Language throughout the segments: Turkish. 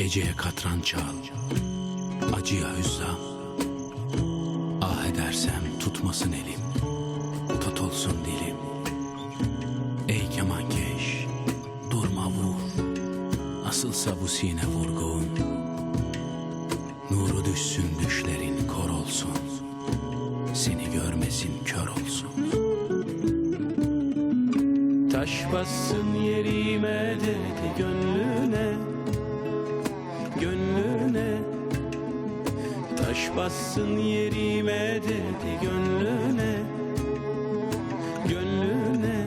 Geceye katran çal, acıya hüzzam. Ah edersem tutmasın elim, tut olsun dilim. Ey kemankeş, durma vur, nasılsa bu sine vurgun. Nuru düşsün düşlerin kor olsun, seni görmesin kör olsun. Taş bassın yerime dedi gönlüne Gönlüne. Taş bassın yerime dedi gönlüne. Gönlüne.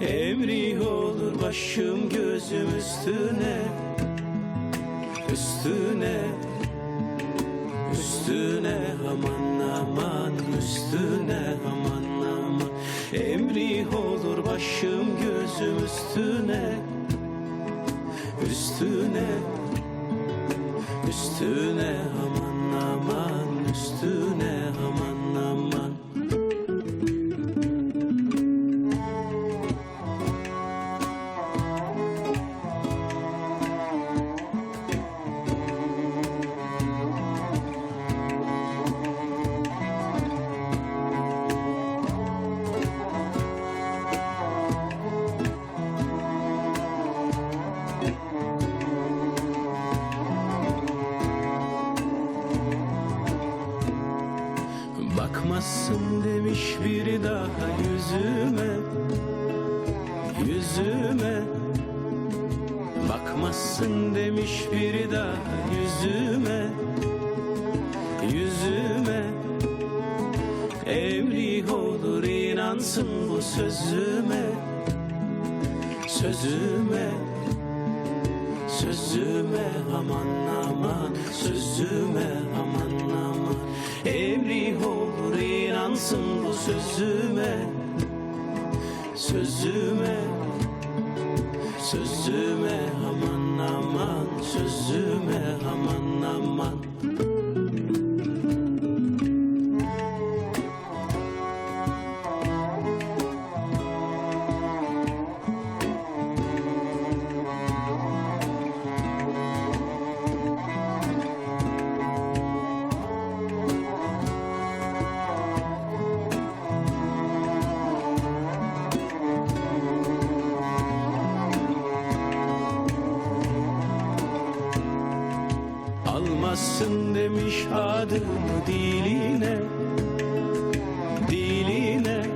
Emri olur başım gözüm üstüne. Üstüne. Üstüne aman aman üstüne aman aman. Emri olur başım gözüm üstüne Üstüne Üstüne aman aman üstüne aman Bakmazsın demiş biri daha yüzüme Yüzüme. Bakmazsın demiş biri daha yüzüme Yüzüme. Emri olur inansın bu sözüme Sözüme. Sözüme aman aman Sözüme aman inansın bu sözüme Sözüme Sözüme aman aman Sözüme aman aman Almazsın demiş adımı diline Diline.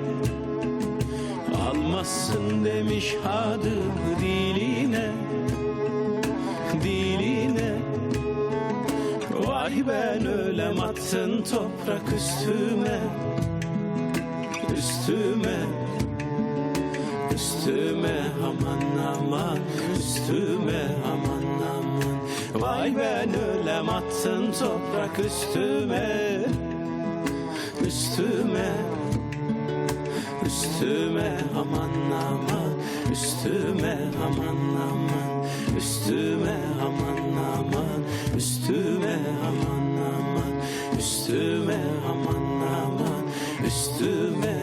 Almazsın demiş adımı diline Diline. Vay ben ölem attın toprak üstüme Üstüme. Üstüme aman aman Üstüme Ay ben ölem atsın toprak üstüme Üstüme Üstüme aman aman Üstüme aman aman Üstüme aman aman Üstüme aman aman Üstüme aman aman Üstüme.